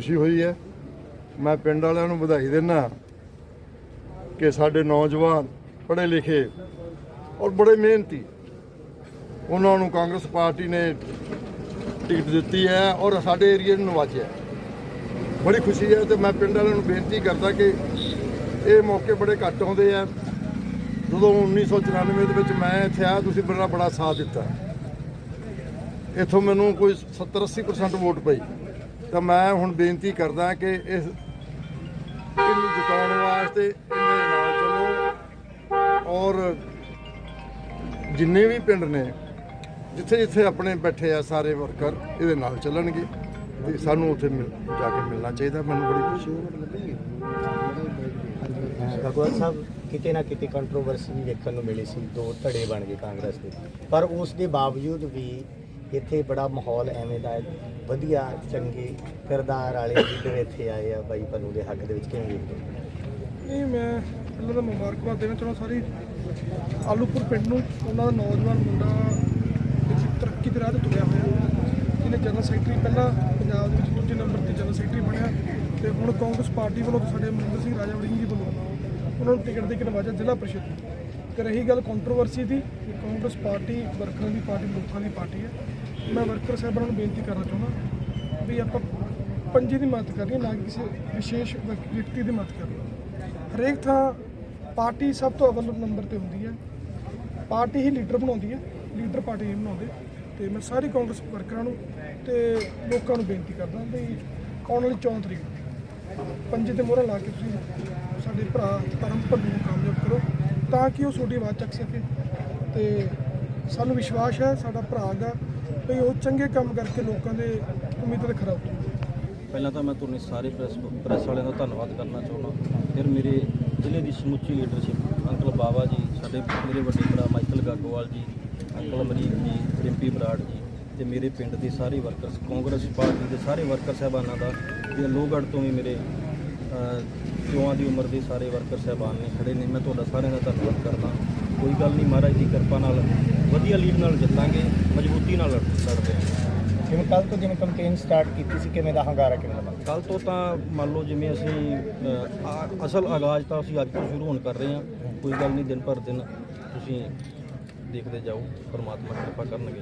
ਖੁਸ਼ੀ ਹੋਈ ਹੈ। ਮੈਂ ਪਿੰਡ ਵਾਲਿਆਂ ਨੂੰ ਵਧਾਈ ਦਿੰਦਾ ਕਿ ਸਾਡੇ ਨੌਜਵਾਨ ਪੜ੍ਹੇ ਲਿਖੇ ਔਰ ਬੜੇ ਮਿਹਨਤੀ ਉਹਨਾਂ ਨੂੰ ਕਾਂਗਰਸ ਪਾਰਟੀ ਨੇ ਟਿਕਟ ਦਿੱਤੀ ਹੈ ਔਰ ਸਾਡੇ ਏਰੀਏ ਨੂੰ ਨਵਾਜਿਆ ਬੜੀ ਖੁਸ਼ੀ ਹੈ ਤੇ ਮੈਂ ਪਿੰਡ ਵਾਲਿਆਂ ਨੂੰ ਬੇਨਤੀ ਕਰਦਾ ਕਿ ਇਹ ਮੌਕੇ ਬੜੇ ਘੱਟ ਆਉਂਦੇ ਆ। ਜਦੋਂ 1994 ਦੇ ਵਿੱਚ ਮੈਂ ਇੱਥੇ ਆਇਆ, ਤੁਸੀਂ ਮੇਰਾ ਬੜਾ ਸਾਥ ਦਿੱਤਾ। ਇੱਥੋਂ ਮੈਨੂੰ ਕੋਈ 70 80% ਵੋਟ ਪਈ। ਤਾਂ ਮੈਂ ਹੁਣ ਬੇਨਤੀ ਕਰਦਾ ਕਿ ਇਸ ਇਹਨੂੰ ਜਿਤਾਉਣ ਵਾਸਤੇ ਇਹਦੇ ਨਾਲ ਚੱਲੋ। ਔਰ ਜਿੰਨੇ ਵੀ ਪਿੰਡ ਨੇ ਜਿੱਥੇ ਜਿੱਥੇ ਆਪਣੇ ਬੈਠੇ ਆ ਸਾਰੇ ਵਰਕਰ, ਇਹਦੇ ਨਾਲ ਚੱਲਣਗੇ ਤੇ ਸਾਨੂੰ ਉੱਥੇ ਜਾ ਕੇ ਮਿਲਣਾ ਚਾਹੀਦਾ। ਮੈਨੂੰ ਬੜੀ ਖੁਸ਼ੀ ਹੋਈ। ਭਗਵਤ ਸਾਹਿਬ, ਕਿਤੇ ਨਾ ਕਿਤੇ ਕੰਟਰੋਵਰਸੀ ਵੀ ਵੇਖਣ ਨੂੰ ਮਿਲੀ ਸੀ। ਦੋ ਧੜੇ ਬਣ ਗਏ ਕਾਂਗਰਸ ਦੇ। ਪਰ ਉਸ ਦੇ ਬਾਵਜੂਦ ਵੀ ਇੱਥੇ ਬੜਾ ਮਾਹੌਲ ਐਵੇਂ ਦਾ ਹੈ, ਵਧੀਆ ਚੰਗੇ ਕਿਰਦਾਰ ਵਾਲੇ ਲੀਡਰ ਇੱਥੇ ਆਏ ਆ ਬਾਈ ਪੰਨੂ ਦੇ ਹੱਕ ਦੇ ਵਿੱਚ ਕਿਵੇਂ ਵੇਖਦੇ ਹੋ? ਨਹੀਂ ਮੈਂ ਪਹਿਲਾਂ ਤਾਂ ਮੁਬਾਰਕਬਾਦ ਦੇਣਾ ਚਾਹੁੰਦਾ ਸਾਰੀ ਆਲੂਪੁਰ ਪਿੰਡ ਨੂੰ ਉਹਨਾਂ ਦਾ ਨੌਜਵਾਨ ਮੁੰਡਾ ਇੱਕ ਤਰੱਕੀ ਦੇ ਰਾਹ ਤੇ ਤੁਰਿਆ ਹੋਇਆ ਜਿਹਨੇ ਜਨਰਲ ਸੈਕਟਰੀ ਪਹਿਲਾਂ ਪੰਜਾਬ ਦੇ ਵਿੱਚ ਦੂਜੇ ਨੰਬਰ ਤੇ ਜਨਰਲ ਸੈਕਟਰੀ ਬਣਿਆ ਤੇ ਹੁਣ ਕਾਂਗਰਸ ਪਾਰਟੀ ਵੱਲੋਂ ਸਾਡੇ ਮਨਿੰਦਰ ਸਿੰਘ ਰਾਜਾ ਵੜਿੰਗ ਜੀ ਵੱਲੋਂ ਉਹਨਾਂ ਨੂੰ ਟਿਕਟ ਦੇ ਕੇ ਨਵਾਜਿਆ ਜ਼ਿਲ੍ਹਾ ਪ੍ਰੀਸ਼ਦ ਤੇ ਰਹੀ ਗੱਲ ਕੰਟਰੋਵਰਸੀ ਦੀ ਕਾਂਗਰਸ ਪਾਰਟੀ ਵਰਕਰਾਂ ਦੀ ਪਾਰਟੀ, ਲੋਕਾਂ ਦੀ ਪਾਰਟੀ ਹੈ। ਮੈਂ ਵਰਕਰ ਸਾਹਿਬਾਂ ਨੂੰ ਬੇਨਤੀ ਕਰਨਾ ਚਾਹੁੰਦਾ ਵੀ ਆਪਾਂ ਪੰਜੇ ਦੀ ਮਦਦ ਕਰਨੀ, ਨਾ ਕਿ ਕਿਸੇ ਵਿਸ਼ੇਸ਼ ਵਿਅਕਤੀ ਦੀ ਮਦਦ ਕਰਨੀ। ਹਰੇਕ ਥਾਂ ਪਾਰਟੀ ਸਭ ਤੋਂ ਅਵਲ ਨੰਬਰ ਤੇ ਹੁੰਦੀ ਹੈ। ਪਾਰਟੀ ਹੀ ਲੀਡਰ ਬਣਾਉਂਦੀ ਹੈ, ਲੀਡਰ ਪਾਰਟੀ ਨਹੀਂ ਬਣਾਉਂਦੇ। ਤੇ ਮੈਂ ਸਾਰੇ ਕਾਂਗਰਸ ਵਰਕਰਾਂ ਨੂੰ ਤੇ ਲੋਕਾਂ ਨੂੰ ਬੇਨਤੀ ਕਰਦਾ ਵੀ ਆਉਣ ਵਾਲੀ 14 ਤਰੀਕ ਨੂੰ ਪੰਜੇ ਤੇ ਮੋਹਰਾਂ ਲਾ ਕੇ ਤੁਸੀਂ ਸਾਡੇ ਭਰਾ ਧਰਮ ਭੰਨੂ ਨੂੰ ਕਾਮਯਾਬ ਕਰੋ। ਤਾਂ ਕਿ ਉਹ ਤੁਹਾਡੀ ਆਵਾਜ਼ ਚੱਕ ਸਕੇ। ਤੇ ਸਾਨੂੰ ਵਿਸ਼ਵਾਸ ਹੈ, ਸਾਡਾ ਭਰਾ ਗਾ ਵੀ ਉਹ ਚੰਗੇ ਕੰਮ ਕਰਕੇ ਲੋਕਾਂ ਦੇ ਉਮੀਦਾਂ ਤੇ ਖਰਾ ਉਤਰੂ। ਪਹਿਲਾਂ ਤਾਂ ਮੈਂ ਤੁਹਾਡੇ ਸਾਰੇ ਪ੍ਰੈਸ ਪ੍ਰੈਸ ਵਾਲਿਆਂ ਦਾ ਧੰਨਵਾਦ ਕਰਨਾ ਚਾਹੁੰਦਾ ਫਿਰ ਮੇਰੇ ਜ਼ਿਲ੍ਹੇ ਦੀ ਸਮੁੱਚੀ ਲੀਡਰਸ਼ਿਪ ਅੰਕਲ ਬਾਵਾ ਜੀ, ਸਾਡੇ ਮੇਰੇ ਵੱਡੇ ਭਰਾ ਮਾਈਕਲ ਗਾਗੋਵਾਲ ਜੀ, ਅੰਕਲ ਅਮਰੀਕ ਜੀ, ਰਿੰਪੀ ਬਰਾੜ ਜੀ ਤੇ ਮੇਰੇ ਪਿੰਡ ਦੇ ਸਾਰੇ ਵਰਕਰਸ ਕਾਂਗਰਸ ਪਾਰਟੀ ਦੇ ਸਾਰੇ ਵਰਕਰ ਸਾਹਿਬਾਨਾਂ ਦਾ, ਤੇ ਲੋਹਗੜ੍ਹ ਤੋਂ ਵੀ ਮੇਰੇ ਜੁਆਂ ਦੀ ਉਮਰ ਦੇ ਸਾਰੇ ਵਰਕਰ ਸਾਹਿਬਾਨ ਨੇ ਖੜੇ ਨੇ ਮੈਂ ਤੁਹਾਡਾ ਸਾਰਿਆਂ ਦਾ ਧੰਨਵਾਦ ਕਰਦਾ। ਕੋਈ ਗੱਲ ਨਹੀਂ ਮਹਾਰਾਜ ਦੀ ਕਿਰਪਾ ਨਾਲ ਵਧੀਆ ਲੀਡ ਨਾਲ ਜਿੱਤਾਂਗੇ ਮਜ਼ਬੂਤੀ ਨਾਲ ਲੜ- ਲੜਦੇ ਹਾਂ। ਜਿਵੇਂ ਕੱਲ ਤੋਂ ਜਿਵੇਂ ਕੰਪੇਨ ਸਟਾਰਟ ਕੀਤੀ ਸੀ ਕਿਵੇਂ ਦਾ ਹੰਗਾਰਾ ਕਿਵੇਂ ਦਾ? ਕੱਲ ਤੋਂ ਤਾਂ ਮੰਨ ਲਓ ਜਿਵੇਂ ਅਸੀਂ ਅ, ਅਸਲ ਆਗਾਜ਼ ਤਾਂ ਅਸੀਂ ਅੱਜ ਤੋਂ ਸ਼ੁਰੂ ਹੋਣ ਕਰ ਰਹੇ ਹਾਂ। ਕੋਈ ਗੱਲ ਨਹੀਂ ਦਿਨ ਪਰ ਦਿਨ ਤੁਸੀਂ ਦੇਖਦੇ ਜਾਓ ਪਰਮਾਤਮਾ ਕਿਰਪਾ ਕਰਨਗੇ।